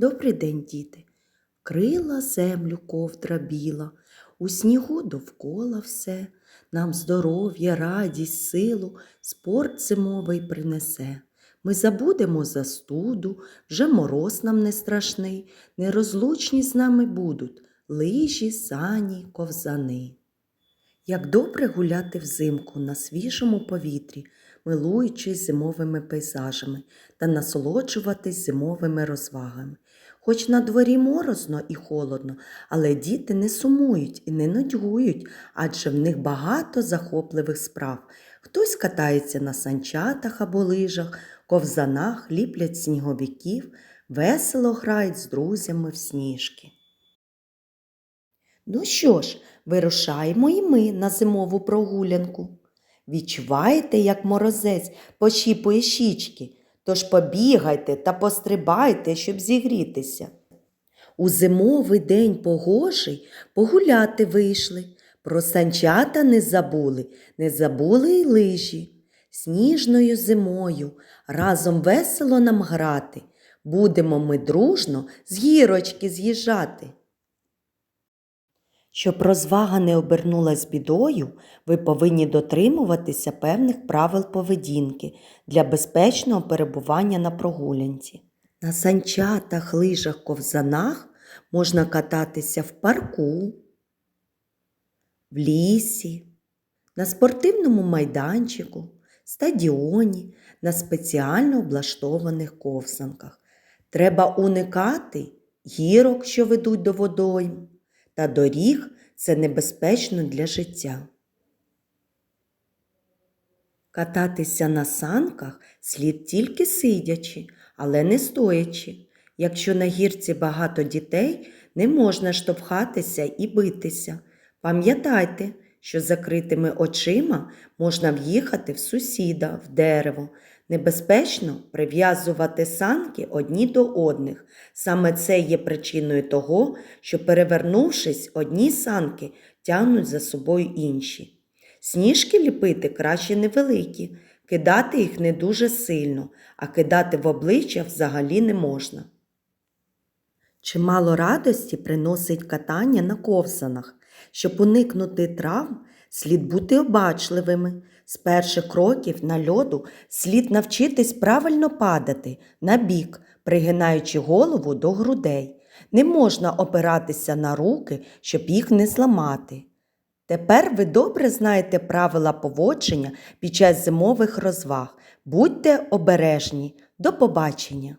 Добрий день, діти. Крила землю ковдра біла, у снігу довкола все, нам здоров'я, радість, силу, спорт зимовий принесе. Ми забудемо застуду, вже мороз нам не страшний, нерозлучні з нами будуть лижі, сані, ковзани. Як добре гуляти взимку на свіжому повітрі, милуючись зимовими пейзажами та насолоджуватись зимовими розвагами. Хоч на дворі морозно і холодно, але діти не сумують і не нудьгують, адже в них багато захопливих справ. Хтось катається на санчатах або лижах, ковзанах, ліплять сніговиків, весело грають з друзями в сніжки. Ну що ж, вирушаємо і ми на зимову прогулянку. Відчуваєте, як морозець пощіпує щічки, тож побігайте та пострибайте, щоб зігрітися. У зимовий день погожий погуляти вийшли, про санчата не забули, не забули й лижі. Сніжною зимою разом весело нам грати, будемо ми дружно з гірочки з'їжджати. Щоб розвага не обернулась бідою, ви повинні дотримуватися певних правил поведінки для безпечного перебування на прогулянці. На санчатах, лижах, ковзанах можна кататися в парку, в лісі, на спортивному майданчику, стадіоні, на спеціально облаштованих ковзанках. Треба уникати гірок, що ведуть до водойм, та доріг це небезпечно для життя. Кататися на санках слід тільки сидячи, але не стоячи. Якщо на гірці багато дітей, не можна штовхатися і битися. Пам'ятайте, що з закритими очима можна в'їхати в сусіда, в дерево. Небезпечно прив'язувати санки одні до одних. Саме це є причиною того, що, перевернувшись, одні санки тягнуть за собою інші. Сніжки ліпити краще невеликі, кидати їх не дуже сильно, а кидати в обличчя взагалі не можна. Чимало радості приносить катання на ковзанах. Щоб уникнути травм, слід бути обачливими. З перших кроків на льоду слід навчитись правильно падати на бік, пригинаючи голову до грудей. Не можна опиратися на руки, щоб їх не зламати. Тепер ви добре знаєте правила поводження під час зимових розваг. Будьте обережні. До побачення!